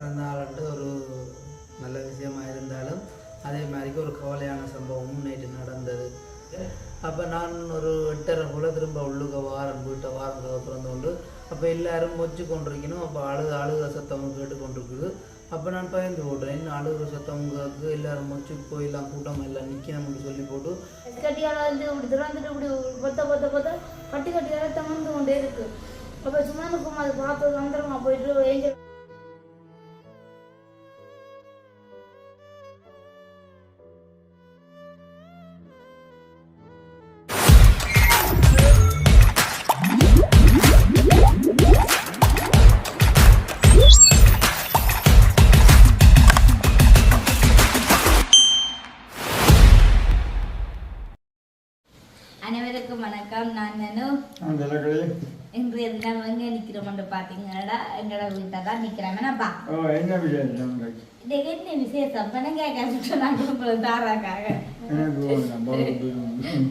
பிறந்தநாள்ன்ட்டு ஒரு நல்ல விஷயமா இருந்தாலும் அதே மாதிரிக்கு ஒரு கவலையான சம்பவமும் நேற்று நடந்தது. அப்போ நான் ஒரு எட்டரை போல் திரும்ப உள்ளுக வாரம் வீட்டை வாரம் பிறந்து கொண்டு அப்போ எல்லாரும் மொச்சு கொண்டிருக்கணும். அப்போ அழுக அழுக சத்தம் கேட்டு கொண்டிருக்குது அப்போ நான் பயந்து போடுறேன் அழுகிற சத்தம் கேட்கு எல்லாரும் மொச்சு போயெல்லாம் கூட்டம் எல்லாம் நிற்கணும்னு சொல்லி போட்டு கட்டியால் வந்து இப்படி திறந்துட்டு இப்படி பொத்த பொத்த பொத்த கட்டி கட்டி ரத்தம் கொண்டே இருக்கு. அப்போ சும்மா இருக்கும் அது பார்த்து வந்துடுமா போயிட்டு ஏஞ்சல் தினம் எங்க நிக்கிறோம்னு பாத்தீங்கன்னா எங்களோட வீட்டை தான் நிக்கிறோம் என்னப்பா ஓ என்ன விசேஷம்? இதுக்கு என்ன விசேஷம்? பணம் கேட்க நான் உங்களுக்கு தாராக்காக.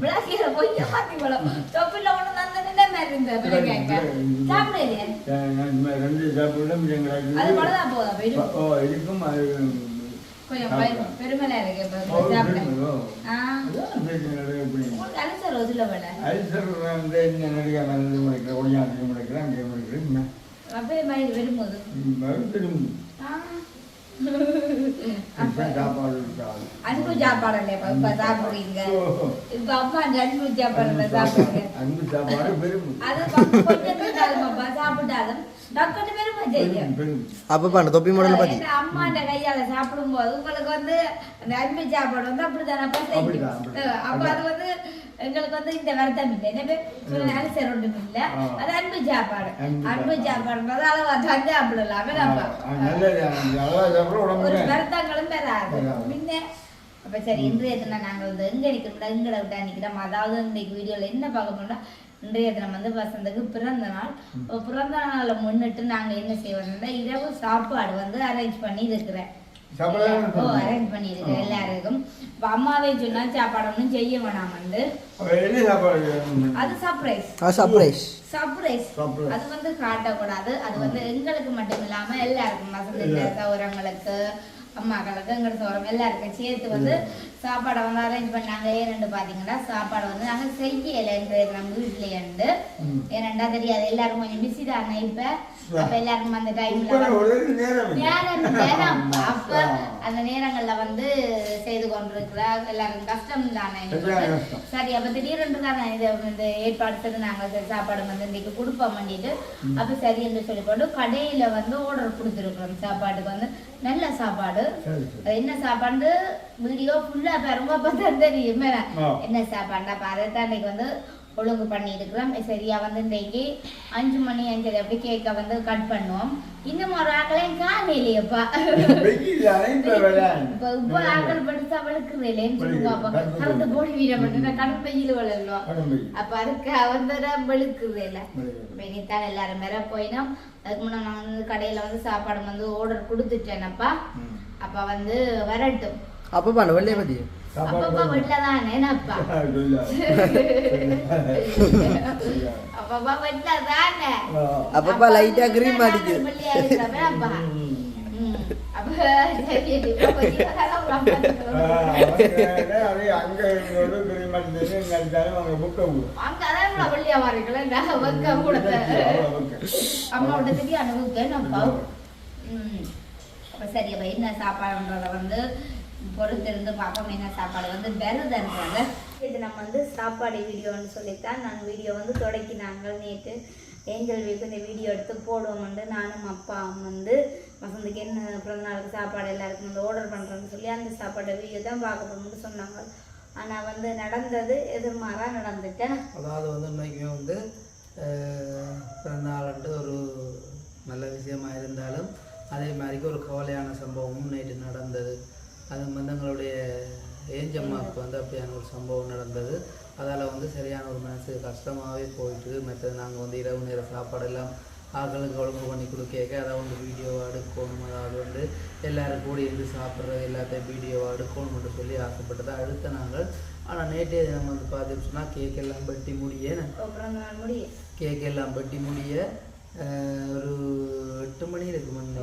விளாக்கிற பொய்ய பாத்தீங்களோ தொப்பில ஒண்ணு நந்தனே மாதிரி இருந்த பணம் கேட்க? சாப்பிடலையே நான் நான் இந்த ரெண்டு சாப்பிடும் எங்களுக்கு அது மட்டும்தான் போதா போயிடும் ஓ இருக்கும் எப்படி உங்களுக்கு அனுசர் ரோஜில வேலை. அல்சர் வந்து என்ன நடிகை நல்லது முடிக்கிறேன் ஒளியாந்து முடிக்கிறேன் அங்கே வரும்போது. அன்பு சாப்பாடு இல்லையா? இப்ப சாப்பிடுறீங்க ஓ, இப்ப அம்மா அந்த அன்பு சாப்பாடு சாப்பிடுங்க. அன்பு சாப்பாடு பெரும் அது கொஞ்சம் கொஞ்சம் இருந்தாலும்ப்பா, சாப்பிட்டாலும் அந்த தொப்பி மாடலை அம்மாண்ட கையால சாப்பிடும்போது உங்களுக்கு வந்து அந்த அன்பு சாப்பாடு வந்து அப்படித்தானப்பா செய்யும். அப்ப அது வந்து எங்களுக்கு வந்து இந்த வருத்தம் இல்லை. எனவே அரிசர் ஒன்றும் இல்ல. அது அன்பு சாப்பாடு அன்பு சாப்பாடுன்றது அளவா தான் சாப்பிடலாம் ஒரு வருத்தங்களும் பெறாது. முன்ன அப்ப சரி இன்றைய தினம் நாங்க வந்து எங்க நிக்கிறோம் எங்களை விட்டா நிக்கிறோம் அதாவது இன்னைக்கு வீடியோல என்ன பார்க்க போறோம்னா இன்றைய தினம் வந்து வசந்துக்கு பிறந்த நாள். பிறந்த நாளை முன்னிட்டு நாங்க என்ன செய்வோம்னா இரவு சாப்பாடு வந்து அரேஞ்ச் பண்ணி இருக்கிறேன் அரேஞ்ச் பண்ணி இருக்கிறேன் எல்லாருக்கும். அம்மாவே சொன்னா சாப்பாடு ஒன்றும் செய்ய வேணாம் வந்து? அது சர்ப்ரைஸ் சர்ப்ரைஸ் சர்ப்ரைஸ் Surprise. அது வந்து காட்டக்கூடாது. அது வந்து எங்களுக்கு மட்டும் இல்லாம எல்லாருக்கும் வசந்த சௌரங்களுக்கு அம்மாக்களுக்கு எங்களோட சௌரம் எல்லாருக்கும் சேர்த்து வந்து சாப்பாடை வந்து அரேஞ்ச் பண்ணாங்க. ஏன்னு பாத்தீங்கன்னா சாப்பாடு வந்து நாங்க செய்யலைன்றது நம்ம ம். ஏனண்டா தெரியாது. எல்லாரும் கொஞ்சம் பிஸி தானே இப்ப? அப்ப எல்லாருக்கும் அந்த டைம்ல அப்ப அந்த நேரங்கள்ல வந்து செய்து கொண்டிருக்கிறார். எல்லாருக்கும் கஷ்டம். தானே. சரி அப்ப திடீரென்று தான் இதை இந்த ஏற்பாடு செய்து நாங்க சரி சாப்பாடு வந்து இன்னைக்கு கொடுப்போம் பண்ணிட்டு அப்ப சரி என்று சொல்லி போட்டு கடையில வந்து ஆர்டர் கொடுத்துருக்குறோம் சாப்பாட்டுக்கு வந்து. நல்ல சாப்பாடு. என்ன சாப்பாடு வீடியோ ஃபுல்லா பாருங்க பார்த்தா தெரியும். என்ன சாப்பாடுனா தான் இன்னைக்கு வந்து ஒழுங்கு பண்ணி இருக்கிறோம் சரியா வந்து இன்றைக்கு அஞ்சு மணி அஞ்சரை அப்படி கேக்க வந்து கட் பண்ணுவோம். இன்னும் ஒரு ஆக்களையும் காலையிலையப்பா. இப்ப இப்ப ஆக்கள் படிச்சா வளர்க்குறேன் சொல்லுங்க அப்ப. கருத்து போடி வீட மட்டும். வளரலாம் உடம்பு. அப்ப அதுக்கு வந்து வெளுக்குறேல வெளுக்குது. இனித்தான் எல்லாரும் மேல போயினோம். அதுக்கு முன்னாடி நான் வந்து கடையில வந்து சாப்பாடு வந்து ஆர்டர் கொடுத்துட்டேனப்பா. அப்ப வந்து வரட்டும். அப்பப்பா அந்த வெள்ளைய பத்தி சாப்பாடு அப்பப்பா போடணும். வீட்டுல தானேனப்பா சொல்லு. அப்பப்பா வீட்டுல தானே ஆ. அப்பப்பா லைட்டா கிரீம். ம். அப்ப. அம்மாவோட திடீர் அனுபவிக்க அப்பா ம் அப்ப சரி அப்ப என்ன சாப்பாடுன்றத வந்து பொறுத்திருந்து பார்ப்போம் என்ன சாப்பாடு வந்து வருதுன்றாங்க இது நம்ம வந்து சாப்பாடு வீடியோன்னு சொல்லித்தான் நான் வீடியோ வந்து தொடக்கினாங்க நேற்று ஏஞ்சல் வீக்கு இந்த வீடியோ எடுத்து போடுவோம்ண்டு. நானும் அப்பா வந்து வசந்துக்கு என்ன பிறந்த நாளுக்கு சாப்பாடு எல்லாருக்கும் வந்து ஆர்டர் பண்ணுறேன்னு சொல்லி அந்த சாப்பாடு வீடியோ தான் பார்க்க போகணும்னு சொன்னாங்க. ஆனால் வந்து நடந்தது எதிர்மாறா நடந்துட்டேன் அதாவது வந்து இன்னைக்கு வந்து பிறந்தநாள்ன்ட்டு ஒரு நல்ல விஷயமா இருந்தாலும் அதே மாதிரிக்கு ஒரு கவலையான சம்பவமும் நேற்று நடந்தது. அது வந்து எங்களுடைய ஏஞ்சம்மாவுக்கு வந்து அப்படியான ஒரு சம்பவம் நடந்தது. அதால் வந்து சரியான ஒரு மனசு கஷ்டமாகவே போயிட்டு மற்றது நாங்கள் வந்து இரவு நேர சாப்பாடெல்லாம் ஆட்களுக்கு ஒழுங்கு பண்ணி கொடுக்க அதை வந்து வீடியோவாக எடுக்கணும். அதாவது வந்து எல்லாரும் கூட இருந்து சாப்பிட்றது எல்லாத்தையும் வீடியோவாக எடுக்கணும்னு சொல்லி ஆசைப்பட்டதை. அடுத்த நாங்கள் ஆனால் நேற்றைய தினம் வந்து பார்த்துட்டு சொன்னால் கேக் எல்லாம் வெட்டி முடிய கேக் எல்லாம் வெட்டி முடிய ஒரு எட்டு மணி நினைக்கிறேன்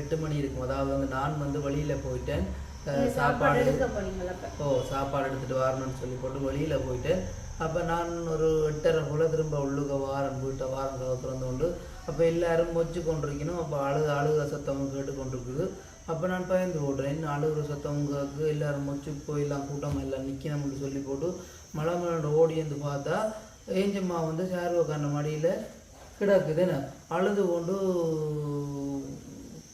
எட்டு மணி இருக்கும். அதாவது வந்து நான் வந்து வெளியில் போயிட்டேன். சாப்பாடு ஓ சாப்பாடு எடுத்துகிட்டு வரணும்னு சொல்லி போட்டு வெளியில் போயிட்டேன். அப்போ நான் ஒரு எட்டரை போல் திரும்ப உள்ளுக வாரம் வீட்டை வாரம் கதை திறந்து கொண்டு அப்போ எல்லாரும் மொச்சு கொண்டிருக்கணும். அப்போ அழுக அழுகிற சத்தம் கேட்டு கொண்டிருக்குது அப்போ நான் பயந்து போடுறேன் இன்னும் அழுகிற சத்தம் கேட்கு எல்லாரும் மொச்சு போயெல்லாம் கூட்டம் எல்லாம் நிற்கணும்னு சொல்லி போட்டு மலை மலோட ஓடி வந்து பார்த்தா ஏஞ்சம்மா வந்து சார்வக்கான மடியில் கிடக்குதுன்னு அழுது கொண்டு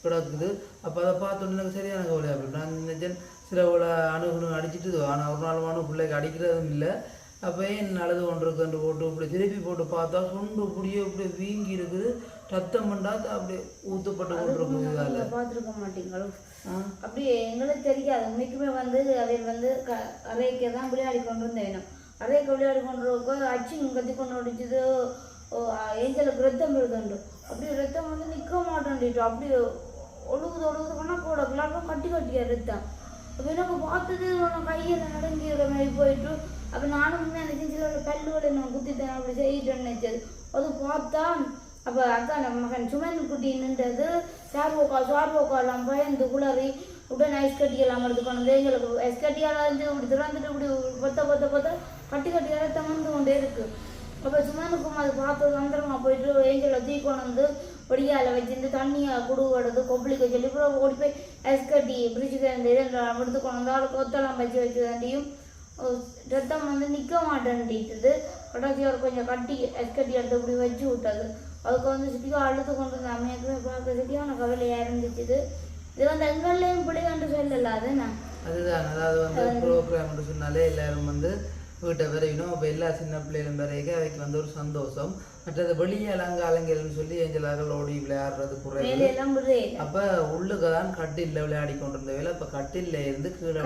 கிடக்குது. அப்போ அதை பார்த்தோன்னே எனக்கு சரியான கவலையாக போயிட்டு நான் நினைச்சேன் சில இவ்வளோ அணுகுணு அடிச்சிட்டு ஆனால் ஒரு நாள் அணு பிள்ளைக்கு அடிக்கிறதும் இல்லை. அப்போ ஏன் அழுது கொண்டிருக்குன்னு போட்டு இப்படி திருப்பி போட்டு பார்த்தா சுண்டு இப்படியே இப்படி வீங்கி இருக்குது. ரத்தம் பண்ணாது அப்படியே ஊற்றப்பட்டு கொண்டிருக்குது இதால். பார்த்திருக்க மாட்டீங்களோ? அப்படியே எங்களுக்கு தெரியாது. உண்மைக்குமே வந்து அவர் வந்து க அறைக்கு தான் விளையாடி கொண்டு வந்தேன் அறைக்கு விளையாடி கொண்டு அச்சு கத்தி கொண்டு அடிச்சது. ஏஞ்சலுக்கு ரத்தம் வருதுண்டு. அப்படியே ரத்தம் வந்து நிற்க மாட்டேன்ட்டு அப்படியே ஒழுகுது ஒழுகுது பண்ணால் கூட கிளாட்டும் கட்டி கட்டியா ரத்தம் அப்போ எனக்கு பார்த்தது உன கையில் நடங்கிற மாதிரி போயிட்டு அப்போ நானும் உண்மையாக நினைச்சேன் சில கல்லுகளை நான் குத்திட்டேன் அப்படி செய்யிட்டேன்னு நினைச்சது. அது பார்த்தா அப்போ அக்கா நம்ம மகன் சுமன் குட்டி நின்றது. சார்வோக்கா சார்வோக்காலாம் பயந்து குளறி உடனே ஐஸ் கட்டியெல்லாம் எடுத்து கொண்டு எங்களுக்கு ஐஸ் கட்டியால் இருந்து இப்படி திறந்துட்டு இப்படி பொத்த பொத்த பொத்த கட்டி கட்டி ரத்தம் வந்து கொண்டே இருக்கு. அப்போ சுமனுக்கும் அது பார்த்து சந்திரமா போயிட்டு ஏஞ்சலை தூக்கி கொண்டு பொடியால் வச்சிருந்து தண்ணியை குடுவடுது கொப்பளிக்க சொல்லி அப்புறம் ஓடி போய் ஐஸ் கட்டி பிரிட்ஜுக்கு இதெல்லாம் எடுத்து கொண்டு வந்து ஆளுக்கு ஒத்தெல்லாம் வச்சு வச்சு தாண்டியும் ரத்தம் வந்து நிற்க மாட்டேன்ட்டு கடைசி ஒரு கொஞ்சம் கட்டி ஐஸ் கட்டி எடுத்து இப்படி வச்சு விட்டது. அதுக்கு வந்து சிட்டியாக அழுது கொண்டு இருந்த அம்மையாக்குமே பார்க்க சிட்டியான கவலையாக இருந்துச்சு இது வந்து எங்கள்லையும் பிள்ளைகண்டு சொல்லல அது நான் அதுதான். அதாவது வந்து ப்ரோக்ராம்னு சொன்னாலே எல்லாரும் வந்து வீட்டை வரையணும் அப்போ எல்லா சின்ன பிள்ளைகளும் வரைக்கும் அவைக்கு வந்து ஒரு சந்தோஷம். மற்றது வெளியே அலங்காலங்கள்னு சொல்லி ஏஞ்சலார்கள் ஓடி விளையாடுறது குறைவு. அப்ப உள்ளுக்கு தான் கட்டில்ல விளையாடி கொண்டிருந்த வேலை அப்ப கட்டில்ல இருந்து கீழே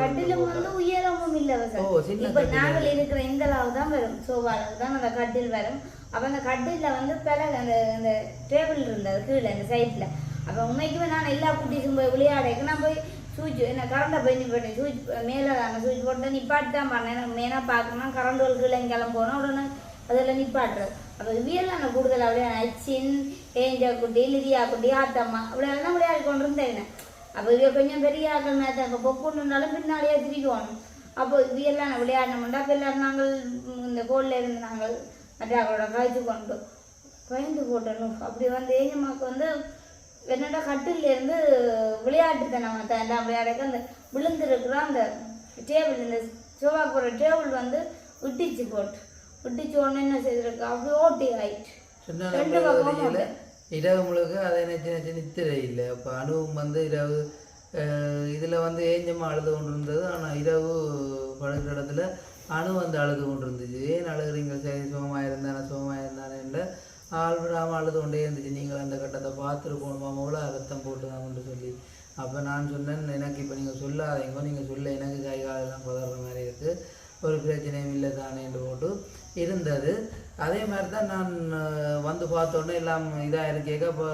உயரமும் இல்லை ஓ, சின்ன இப்ப கட்டில் நாங்கள் இருக்கிற இந்த அளவு தான் வரும். சோபாவில் தான் அந்த கட்டில் வரும். அப்ப அந்த கட்டில்ல வந்து பிறகு அந்த அந்த டேபிள் இருந்தது கீழே அந்த சைட்ல அப்ப உண்மைக்குமே நான் எல்லா குட்டீஸும் போய் விளையாடைக்கு நான் போய் சுவிட்ச் என்ன கரண்டை போய் போயிட்டேன் சுவிட்ச் மேலே அந்த சூச் போட்டு நிப்பாட்டி தான் பண்ணேன். எனக்கு மெயினாக பார்க்கணும் கரண்ட் ஒரு கீழே கிளம்ப உடனே அதில் நிப்பாட்டுறது. அப்போ இவியெல்லாம் நான் கூடுதல் அப்படியே அச்சின் ஏஞ்சா குட்டி லிதியா குட்டி ஆத்தம்மா அப்படியெல்லாம் விளையாடி கொண்டு இருந்தேன் அப்போ இவ கொஞ்சம் பெரிய ஆக்கள் மேத்தாங்க பொப்புன்னாலும் பின்னாடியே திரிக்கணும் அப்போ இவையெல்லாம் விளையாடணும்டா. அப்போ எல்லாரும் நாங்கள் இந்த கோலில் இருந்து நாங்கள் மற்றாக்களோட காய்ச்சி கொண்டு பயந்து போட்டணும் அப்படி வந்து ஏஞ்சம்மாவுக்கு வந்து என்னடா கட்டில இருந்து விளையாட்டுத்தனம் எல்லாம் விளையாடக்க அந்த விழுந்திருக்கிற அந்த டேபிள் இந்த சோஃபா போகிற டேபிள் வந்து விட்டுச்சு போட்டு. விட்டுச்சு உடனே என்ன செய்திருக்கு? அப்படி ஓட்டி ஆயிட்டு. ரெண்டு தெரியல இரவு முழுக்க அதை நினைச்சு நினைச்சு நித்திரை இல்லை. அப்போ அணுவும் வந்து இரவு இதுல வந்து ஏஞ்சம்மா அழுது கொண்டு இருந்தது ஆனா இரவு படுக்கிற இடத்துல அணு வந்து அழுது கொண்டு இருந்துச்சு ஏன் அழுகுறீங்க? சரி சுகமா இருந்தானே சுகமா இருந்தானே ஆள் விடாமல் அழுது கொண்டே இருந்துச்சு. நீங்கள் அந்த கட்டத்தை பார்த்துருக்கணுமா அவ்வளோ ரத்தம் போட்டுதாங்கன்னு சொல்லி. அப்போ நான் சொன்னேன் எனக்கு இப்போ நீங்கள் சொல்லாதீங்க நீங்கள் சொல்ல எனக்கு கை காலெல்லாம் பதற மாதிரி இருக்குது ஒரு பிரச்சனையும் இல்லை தானேன்னு போட்டு இருந்தது. அதே மாதிரி தான் நான் வந்து பார்த்தோன்னே எல்லாம் இதாக இருக்கேக்க இப்போ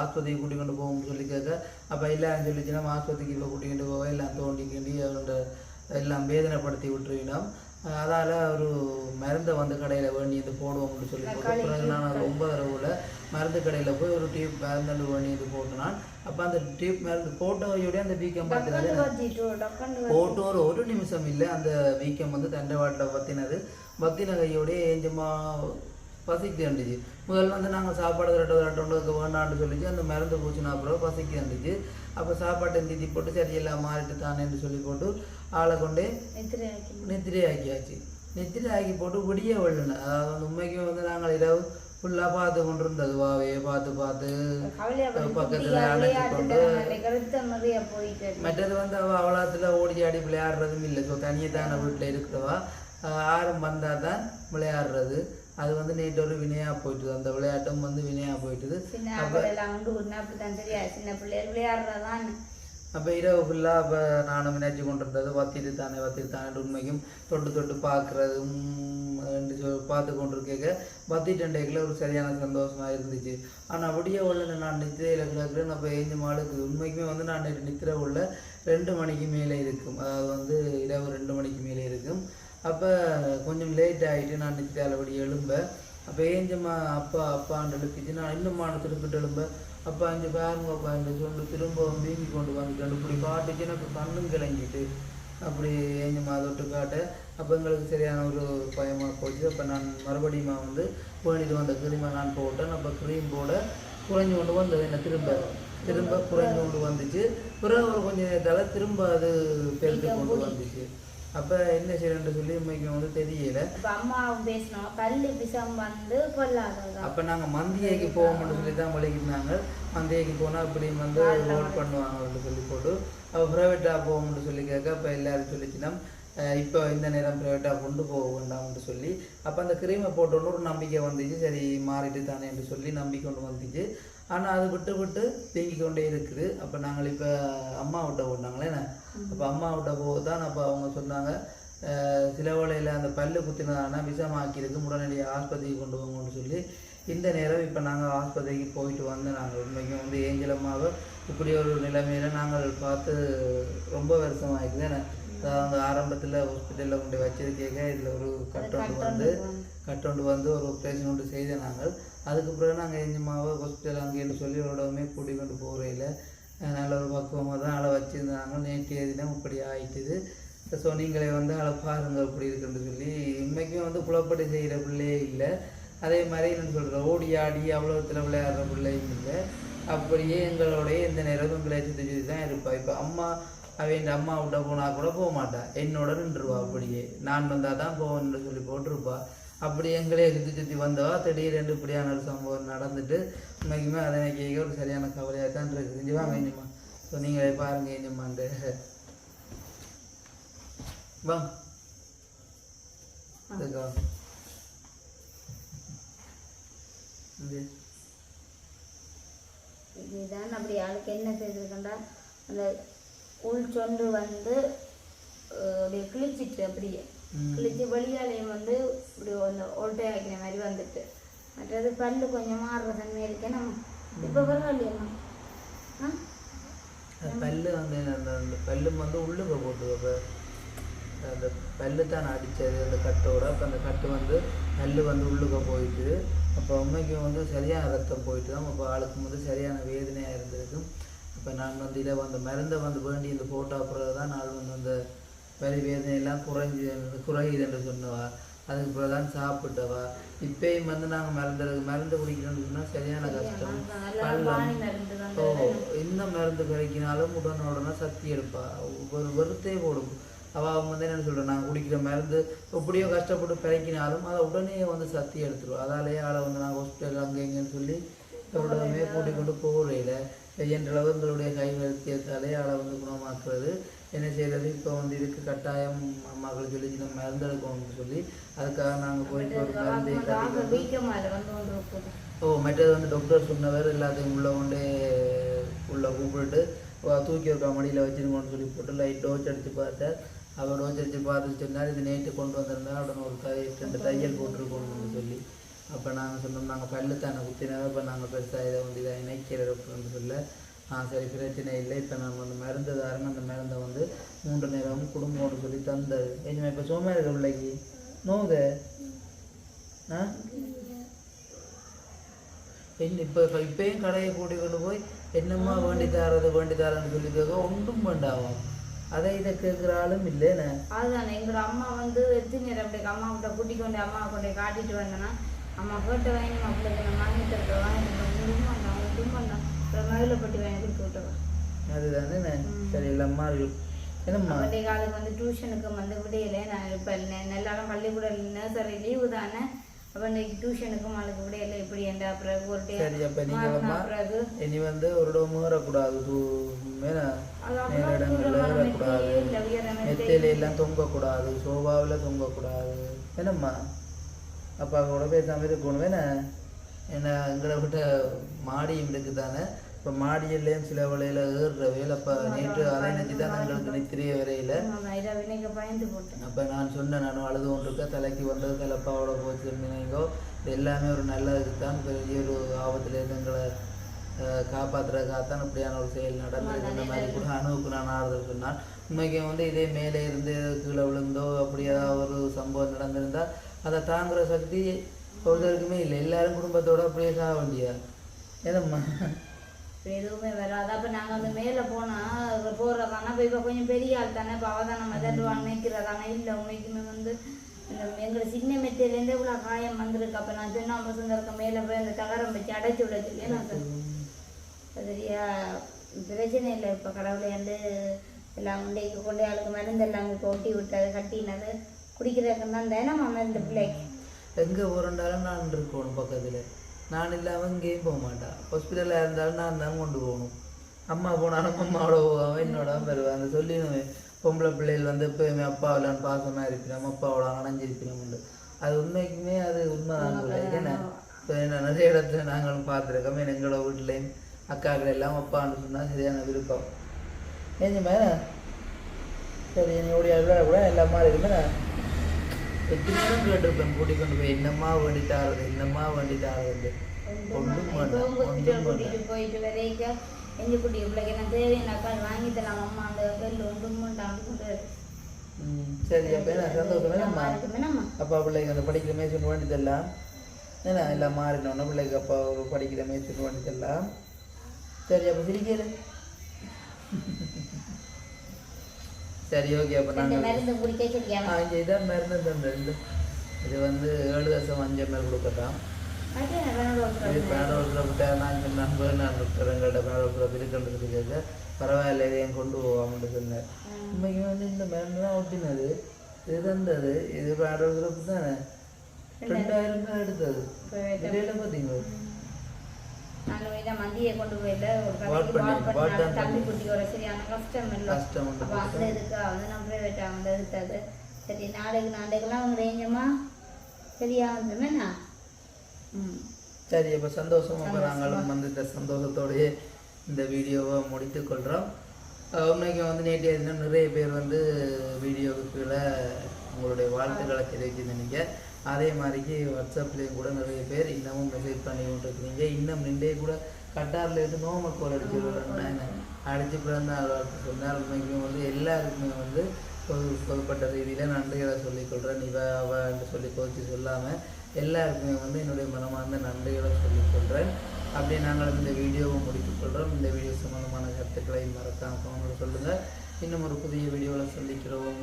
ஆஸ்பத்திரிக்கு கூட்டி கொண்டு போகும்னு சொல்லி கேட்க அப்போ இல்லைன்னு சொல்லிச்சுன்னா ஆஸ்பத்திரிக்கு இப்போ கூட்டி கொண்டு போக எல்லாம் தோண்டி கிண்டி அவங்களோட எல்லாம் வேதனைப்படுத்தி விட்டுருவினோம். அதால் ஒரு மருந்தை வந்து கடையில் வேண்டி இது போடுவோம்னு சொல்லி பிறகு நான் ஒரு ஒன்பது மருந்து கடையில் போய் ஒரு டியூப் மருந்து வேண்டி இது போட்டுனான். அப்போ அந்த டியூப் மருந்து போட்டவையோடய அந்த வீக்கம் டக்குன்னு போட்டு ஒரு ஒரு நிமிஷம் இல்லை அந்த வீக்கம் வந்து தண்டவாட்டில் பற்றினது பத்தின கையோடய ஏஞ்சமா பசிக்கு இருந்துச்சு முதல்ல வந்து நாங்கள் சாப்பாடு திரட்ட திரட்டோண்டுக்கு வேண்டாம்னு சொல்லிச்சு. அந்த மருந்து பூச்சினா அப்புறம் பசிக்கு இருந்துச்சு அப்போ சாப்பாட்டை தீத்தி போட்டு சரி எல்லாம் மாறிட்டு தானேன்னு சொல்லி போட்டு ஆளை கொண்டே நித்திரை ஆக்கியாச்சு நித்திரை ஆக்கி போட்டு விடிய வெள்ளன அதாவது வந்து உண்மைக்கு வந்து நாங்கள் இரவு ஃபுல்லாக பார்த்து கொண்டு இருந்தது வாவே பார்த்து பார்த்து பக்கத்துல கொண்டு இருக்கு. மற்றது வந்து அவள் அவளாத்துல ஓடி ஆடி விளையாடுறதும் இல்லை. ஸோ தனியே தானே வீட்டில் இருக்கிறவா. ஆரம் வந்தால் தான் விளையாடுறது. அது வந்து நேற்று ஒரு வினையாக போயிட்டுது. அந்த விளையாட்டும் வந்து வினையாக போயிட்டுது. பிள்ளைகள் விளையாடுறதான் அப்போ இரவு ஃபுல்லாக அப்போ நானும் நினைச்சு கொண்டு இருந்தது வத்திட்டு தானே வத்திட்டு தானே உண்மைக்கும் தொட்டு தொட்டு பார்க்குறது பார்த்து கொண்டு இருக்கேக்க வத்திட்டண்டைக்கில் ஒரு சரியான சந்தோஷமாக இருந்துச்சு. ஆனால் விடிய உள்ள நான் நித்திரையில் கிடக்கிறேன். அப்போ ஏஞ்சு மாளுக்கு உண்மைக்குமே வந்து நான் நித்திரை உள்ள ரெண்டு மணிக்கு மேலே இருக்கும். அதாவது வந்து இரவு ரெண்டு மணிக்கு மேலே இருக்கும். அப்போ கொஞ்சம் லேட் ஆகிட்டு நான் நித்திரையில் விடிய எழும்ப. அப்போ ஏஞ்சம்மா அப்பா அப்பான்னு எழுப்பிச்சு நான் இன்னும் மான திருப்பிட்டு எழும்ப. அப்போ அஞ்சு பாருங்கப்பா இந்த சொண்டு திரும்பவும் வீங்கி கொண்டு வந்துட்டு இப்படி காட்டுச்சு எனக்கு கண்ணும் கிளங்கிட்டு அப்படி எங்கள் மாதொட்டு காட்ட. அப்போ எங்களுக்கு சரியான ஒரு பயமாக போச்சு. அப்போ நான் மறுபடியும் வந்து வேண்டிட்டு வந்த கிரீமை நான் போட்டேன். அப்போ க்ரீம் போட குறைஞ்சு கொண்டு வந்தது என்ன திரும்ப. திரும்ப குறைஞ்சு கொண்டு வந்துச்சு. பிறகு ஒரு கொஞ்ச நேரத்தால் திரும்ப அது பெருத்து கொண்டு வந்துச்சு. அப்போ என்ன செய்யணும்னு சொல்லி உண்மைக்கு வந்து தெரியல. இப்ப அம்மாவும் பேசினோம் பல்லு விஷம் வந்து கொல்லாததான் அப்போ நாங்கள் மந்தியைக்கு போவோம்னு சொல்லி தான் வலிக்கிட்டாங்க மந்தியைக்கு போனால் அப்படி வந்து ரோட் பண்ணுவாங்கன்னு சொல்லி போட்டு அப்போ ப்ரைவேட்டாக போவோம்னு சொல்லி கேட்க அப்போ எல்லாரும் சொல்லிச்சுன்னா இப்போ இந்த நேரம் ப்ரைவேட்டாக கொண்டு போக வேண்டாம்னு சொல்லி. அப்போ அந்த க்ரீமை போட்டோன்னு ஒரு நம்பிக்கை வந்துச்சு. சரி மாறிட்டு தானே என்று சொல்லி நம்பிக்கை கொண்டு வந்துச்சு. ஆனால் அது விட்டு விட்டு தேங்கி கொண்டே இருக்குது. அப்போ நாங்கள் இப்போ அம்மா விட்ட போட்டாங்களே அப்போ அம்மா விட்ட போக தான் அப்போ அவங்க சொன்னாங்க சில வேளையில் அந்த பல்லு குத்தினதான விஷமாக்கியிருக்கு உடனடியாக ஆஸ்பத்திரிக்கு கொண்டு போங்கன்னு சொல்லி. இந்த நேரம் இப்போ நாங்கள் ஆஸ்பத்திரிக்கு போயிட்டு வந்து நாங்கள் உண்மைக்கும் வந்து ஏஞ்சலமாக இப்படி ஒரு நிலைமையில நாங்கள் பார்த்து ரொம்ப வருஷமாயிடுது ஏன்னா அதாவது ஆரம்பத்தில் ஹாஸ்பிட்டலில் கொண்டு வச்சிருக்கேங்க இதில் ஒரு கட்டொண்டு வந்து கட்டொண்டு வந்து ஒரு ஆப்ரேஷன் ஒன்று செய்த நாங்கள். அதுக்கு பிறகு நாங்கள் எஞ்சமாவை ஹாஸ்பிட்டல் அங்கேன்னு சொல்லி ஒரு கூட்டி கொண்டு போகிறையில் நல்ல ஒரு பக்குவமாக தான் அளை வச்சுருந்தாங்க. நேற்றைய தினம் இப்படி ஆயிட்டுது. ஸோ நீங்களே வந்து அளை பாருங்க அப்படி இருக்குன்னு சொல்லி. இன்றைக்கும் வந்து புலப்பட்டு செய்கிற பிள்ளையே இல்லை. அதே மாதிரி என்ன சொல்கிறேன் ஓடி ஆடி அவ்வளோத்தில் விளையாடுற பிள்ளையும் இல்லை. அப்படியே எங்களோடைய எந்த நேரமும் எங்களை சுற்றி சுற்றி தான் இருப்பாள் இப்போ அம்மா அவன் அம்மா விட்ட போனால் கூட போக மாட்டா. என்னோட நின்றுவா அப்படியே. நான் வந்தால் தான் போவேன்னு சொல்லி போட்டிருப்பா. அப்படி எங்களே சுற்றி சுற்றி வந்தோம் திடீரென்று இப்படியான ஒரு சம்பவம் நடந்துட்டு உண்மைக்குமே அதை கேட்க ஒரு சரியான கவலையாக தான் இருக்குது. இங்கே வாங்க இனிமா ஸோ நீங்களே பாருங்க இனிமா வா. இதுக்கா. இதுதான் அப்படி ஆளுக்கு என்ன செய்திருக்கண்டா அந்த உள் சொன்று வந்து அப்படியே கிழிச்சிட்டு அப்படியே. கிழிச்சு வெளியாலையும் வந்து இப்படி அந்த ஓட்டை ஆக்கின மாதிரி வந்துட்டு. மற்றது பல்லு கொஞ்சம் மாறுற தன்மை இருக்கு நம்ம. இப்போ அந்த பல்லு வந்து அந்த அந்த பல்லு வந்து உள்ளுக்க போட்டு அப்போ அந்த பல்லு தான் அடித்தது அந்த கட்டோட. அப்போ அந்த கட்டு வந்து பல்லு வந்து உள்ளுக்க போயிட்டு அப்போ உண்மைக்கு வந்து சரியான ரத்தம் போயிட்டு தான் அப்போ ஆளுக்கு வந்து சரியான வேதனையாக இருந்திருக்கும். அப்போ நான் வந்து இதை வந்து மருந்தை வந்து வேண்டி இந்த போட்டோ பிறகு தான் நான் வந்து அந்த வலி வேதனையெல்லாம் குறைஞ்சி குறையுது என்று சொன்னவா. அதுக்கு பிறகு தான் சாப்பிட்டவா. இப்பயும் வந்து நாங்கள் மருந்து மருந்து குடிக்கணும்னு சொன்னால் சரியான கஷ்டம். வந்து ஓ இந்த மருந்து கிடைக்கினாலும் உடனே உடனே சக்தி எடுப்பா. ஒரு வெறுத்தே போடும். அவள் அவங்க வந்து என்ன சொல்கிறேன் நான் குடிக்கிற மருந்து எப்படியோ கஷ்டப்பட்டு பிறக்கினாலும் அதை உடனே வந்து சக்தி எடுத்துருவோம் அதாலேயே ஆளை வந்து நான் ஹாஸ்பிட்டல் அங்கே இங்கேன்னு சொல்லி உடனே கூட்டிக் கொண்டு போகிறேன் என்றளவு எங்களுடைய கை வைத்தியத்தாலே ஆளை வந்து குணமாக்குறது. என்ன செய்யறது? இப்போ வந்து இதுக்கு கட்டாயம் அம்மாக்கள் சொல்லி நம்ம மருந்து எடுக்கணும்னு சொல்லி அதுக்காக நாங்கள் போயிட்டு ஒரு மருந்தை ஓ மற்றது வந்து டாக்டர் சொன்னவர் எல்லாத்தையும் உள்ள கொண்டு உள்ள கூப்பிட்டு தூக்கி வைக்க மடியில் வச்சிருக்கோன்னு சொல்லி போட்டு லைட் டோச் அடித்து பார்த்தேன். அவர் டோச் அடித்து பார்த்துட்டு சொன்னார் இது நேற்று கொண்டு வந்திருந்தா உடனே ஒரு தை ரெண்டு தையல் போட்டிருக்கணும்னு சொல்லி. அப்போ நாங்கள் சொன்னோம் நாங்கள் பல்லு தானே குத்தினதை இப்போ நாங்கள் பெருசாக இதை வந்து இதை இணைக்கிற டாக்டர்னு சொல்ல ஆ சரி பிரச்சனை இல்லை. இப்போ நம்ம அந்த மருந்து தாரங்க அந்த மருந்தை வந்து மூன்று நேரமும் குடும்பம்னு சொல்லி தந்தார் ஏன்னா இப்போ சோமா இருக்க பிள்ளைக்கு? நோங்க ஆ? என்ன இப்போ இப்போ இப்பயும் கடையை கூட்டி கொண்டு போய் என்னம்மா வேண்டி தரது வேண்டி தாரன்னு சொல்லி கேட்க ஒன்றும் வேண்டாவும் அதை இதை கேட்குற ஆளும் இல்லைண்ணே அதுதானே எங்களோட அம்மா வந்து எத்தனை நேரம் அப்படி அம்மா கிட்ட கூட்டி கொண்டு அம்மா கொண்டு காட்டிட்டு வந்தேன்னா அம்மா கேட்ட வாங்கி நம்ம பிள்ளைங்க வாங்கி தரேன் வாங்கி தரேன் ஒன்றும் வேண்டாம் ஒன்றும் வேண்டாம். மயிலப்பட்டி வாங்கி கொடுத்து அதுதானே சரி இல்லைம்மா என்னம்மா? அவருடைய காலுக்கு வந்து டியூஷனுக்கு வந்து விடையில. நான் இப்போ நெல்லாலும் பள்ளிக்கூடம் நர்சரி லீவு தானே. அப்போ இன்னைக்கு டியூஷனுக்கும் அவளுக்கு விடையில. இப்படி என்ற பிறகு ஒரு day சரி அப்போ நீங்கள் பிறகு. இனி வந்து ஒரு இடம் மீறக்கூடாது. தூ மேலே அது நேர அவ்வளோ இடங்கள்ல ஏறக்கூடாது. மெத்தையில எல்லாம் தொங்கக்கூடாது. சோபாவில் தொங்கக்கூடாது. என்னம்மா? அப்பா கூட பேசாமல் இருக்கணும். வேணா. ஏன்னா எங்களை விட்ட மாடியும் இருக்குது தானே இப்போ மாடியிலேயும் சில வேலையில் ஏறுற வேலை அப்போ நேற்று அதை நினச்சி தான் எங்களுக்கு நித்திரிய வரையில் அப்போ நான் சொன்னேன் நான் அழுது கொண்டிருக்க தலைக்கு வந்தது தலைப்பாவோட போச்சு மீனங்கோ இது எல்லாமே ஒரு நல்லதுக்கு தான் பெரிய ஒரு ஆபத்துலேருந்து எங்களை காப்பாற்றுறதுக்காக தான் இப்படியான ஒரு செயல் நடந்தது இந்த மாதிரி கூட அணுவுக்கு நான் ஆறுதல் சொன்னான். உண்மைக்கு வந்து இதே மேலே இருந்து கீழே விழுந்தோ அப்படி ஏதாவது ஒரு சம்பவம் நடந்திருந்தா அதை தாங்குற சக்தி ஒருத்தருக்குமே இல்லை. எல்லாரும் குடும்பத்தோட அப்படியே சாக வேண்டியா ஏதம்மா? எதுவுமே வராது. அப்போ நாங்கள் வந்து மேலே போனால் போகிறதானா இப்போ இப்போ கொஞ்சம் பெரிய ஆள் தானே இப்போ அவள் தான் நம்ம தட்டுவாங்க மேய்க்கிறதானே இல்லை உண்மைக்குமே வந்து இந்த எங்களை சின்ன மெத்தையிலேருந்து இவ்வளோ காயம் வந்திருக்கு. அப்போ நான் சின்ன பசங்க மேலே போய் அந்த தகரம் வச்சு அடைச்சி விட சொல்லி நான் சரியா பிரச்சனை இல்லை. இப்போ கடவுளை வந்து எல்லாம் உண்டைக்கு கொண்டு ஆளுக்கு மருந்து எல்லாம் இப்போ ஒட்டி விட்டது கட்டினது குடிக்கிறதுக்கு தான் தினம் மருந்து பிள்ளைக்கு. எங்கே போகிறண்டாலும் நான் இருக்கணும் பக்கத்தில். நான் இல்லாமல் எங்கேயும் போக மாட்டான் ஹாஸ்பிட்டலில் இருந்தாலும் நான் தான் கொண்டு போகணும் அம்மா போனாலும் அம்மாவோட போவான் என்னோட வருவேன் அந்த சொல்லிடுவேன் பொம்பளை பிள்ளைகள் வந்து எப்போயுமே அப்பாவிலான் பாசமாக இருப்பினோம் அப்பாவோட உண்டு அது உண்மைக்குமே அது உண்மைதான் போல ஏன்னா இப்போ என்ன நிறைய இடத்துல நாங்களும் பார்த்துருக்கோம் எங்களோட வீட்டிலையும் அக்காக்கள் எல்லாம் அப்பான்னு சொன்னால் சரியான விருப்பம் ஏஞ்சுமே சரி நீ ஓடியா விளையாட கூட எல்லாமா இருக்குமே எத்தனை கேட்டிருப்பேன் கூட்டிக் கொண்டு போய் என்னம்மா வேண்டிட்டாருது என்னம்மா வேண்டிட்டாருது ஒன்றும் வேண்டாம் ஒன்றும் வேண்டாம் போயிட்டு வரைக்கும் எஞ்சி குட்டி பிள்ளைக்கு நான் தேவையானாக்கா வாங்கி தரலாம் அம்மா அந்த கல் ஒன்றும் மாட்டாங்க கொண்டு வரு. ம் சரி அப்போ என்ன சந்தோஷமே நம்ம அப்பா பிள்ளைங்க அந்த படிக்கிற மேய்ச்சல் வேண்டியதெல்லாம் ஏன்னா எல்லாம் மாறினோன்னா பிள்ளைக்கு அப்பா படிக்கிற மேய்ச்சல் வேண்டியதெல்லாம் சரி அப்போ சிரிக்கல சரி ஓகே அப்போ நாங்கள் மருந்து குடிக்க ஆ இங்கே இதான் மருந்து இந்த ரெண்டு இது வந்து ஏழு தசம் அஞ்சு அது வேணும் இது பேனோல் நான் சொன்னேன் நான் எங்கள்கிட்ட பேனோல் இருக்குன்றது கேட்க பரவாயில்ல இதையும் கொண்டு போவாமட்டு சொன்னேன். உண்மைக்கு வந்து இந்த மருந்து தான் ஒட்டினது. இது தந்தது. இது பேனோல் சிறப்பு தானே? ரெண்டாயிரம் ரூபாய் எடுத்தது. இடையில பார்த்தீங்களா? நாங்கள் இதை மந்தியை கொண்டு போயில ஒரு கடைக்கு வாட் வாட் பண்ணி தான் தம்பி குட்டியோட சரியான கஷ்டம் இல்லை. அப்போ அந்த இதுக்கு வந்து நான் எடுத்தது சரி நாளைக்கு நாளைக்கெல்லாம் அவங்க ரேஞ்சமா சரியா வந்துமேண்ணா ம். சரி இப்போ சந்தோஷம் அப்போ நாங்களும் வந்து இந்த சந்தோஷத்தோடயே இந்த வீடியோவை முடித்துக் கொள்கிறோம் உண்மைக்கு வந்து தினம் நிறைய பேர் வந்து வீடியோவுக்கு கீழே உங்களுடைய வாழ்த்துக்களை நீங்கள் அதே மாதிரிக்கு வாட்ஸ்அப்லேயும் கூட நிறைய பேர் இன்னமும் மெசேஜ் பண்ணி கொண்டிருக்கிறீங்க இன்னும் நின்றே கூட கட்டாரில் இருந்து நோமல் கோல் அடிச்சு விடுறேன் அடிச்சு பிறந்த நாள் வாழ்த்து சொன்னார். உண்மைக்குமே வந்து எல்லாருக்குமே வந்து பொது பொதுப்பட்ட ரீதியில் நன்றிகளை சொல்லிக்கொள்கிறேன் இவ என்று சொல்லி கோச்சி சொல்லாமல் எல்லாருக்குமே வந்து என்னுடைய மனமார்ந்த நன்றிகளை சொல்லிக்கொள்கிறேன் அப்படியே நாங்கள் இந்த வீடியோவை முடித்துக்கொள்கிறோம் இந்த வீடியோ சம்மந்தமான கருத்துக்களை மறக்காம சொல்லுங்கள் இன்னும் ஒரு புதிய வீடியோவில் சந்திக்கிறோம்.